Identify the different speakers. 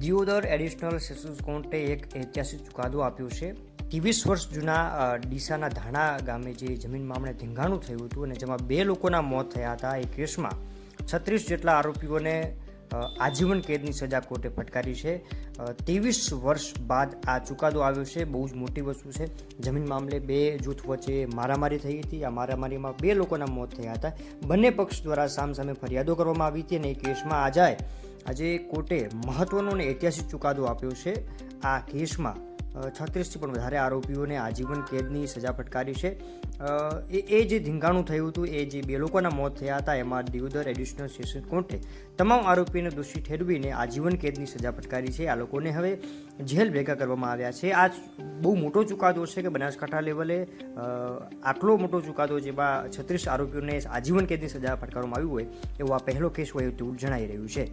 Speaker 1: Deodar additional sessions કોર્ટે એક ઐતિહાસિક ચુકાદો આપ્યો છે. ત્રેવીસ વર્ષ જૂના ડીસાના ધાણા ગામે જે જમીન મામલે ધીંગાણું થયું હતું અને જેમાં બે લોકોના મોત થયા હતા. એ કેસમાં છત્રીસ જેટલા આરોપીઓને આજીવન કેદની સજા કોર્ટે ફટકારી છે. ત્રેવીસ વર્ષ બાદ આ ચુકાદો આવ્યો છે. બહુ જ મોટી વસ્તુ છે. જમીન મામલે બે જૂથ વચ્ચે મારામારી થઈ હતી. આ મારામારીમાં બે લોકોના મોત થયા હતા. બંને પક્ષ દ્વારા સામસામે ફરિયાદો કરવામાં આવી હતી અને એ કેસમાં આજાએ આજે કોર્ટે મહત્વનો અને ઐતિહાસિક ચુકાદો આપ્યો છે. આ કેસમાં છત્રીસથી પણ વધારે આરોપીઓને આજીવન કેદની સજા ફટકારી છે. એ એ જે ધીંગાણું થયું હતું, એ જે બે લોકોના મોત થયા હતા, એમાં દિયોદર એડિશનલ સેશન કોર્ટે તમામ આરોપીને દોષી ઠેરવીને આજીવન કેદની સજા ફટકારી છે. આ લોકોને હવે જેલ ભેગા કરવામાં આવ્યા છે. આ બહુ મોટો ચુકાદો છે કે બનાસકાંઠા લેવલે આટલો મોટો ચુકાદો જેમાં છત્રીસ આરોપીઓને આજીવન કેદની સજા ફટકારવામાં આવ્યું હોય, એવો આ પહેલો કેસ હોય તેવું જણાઈ રહ્યું છે.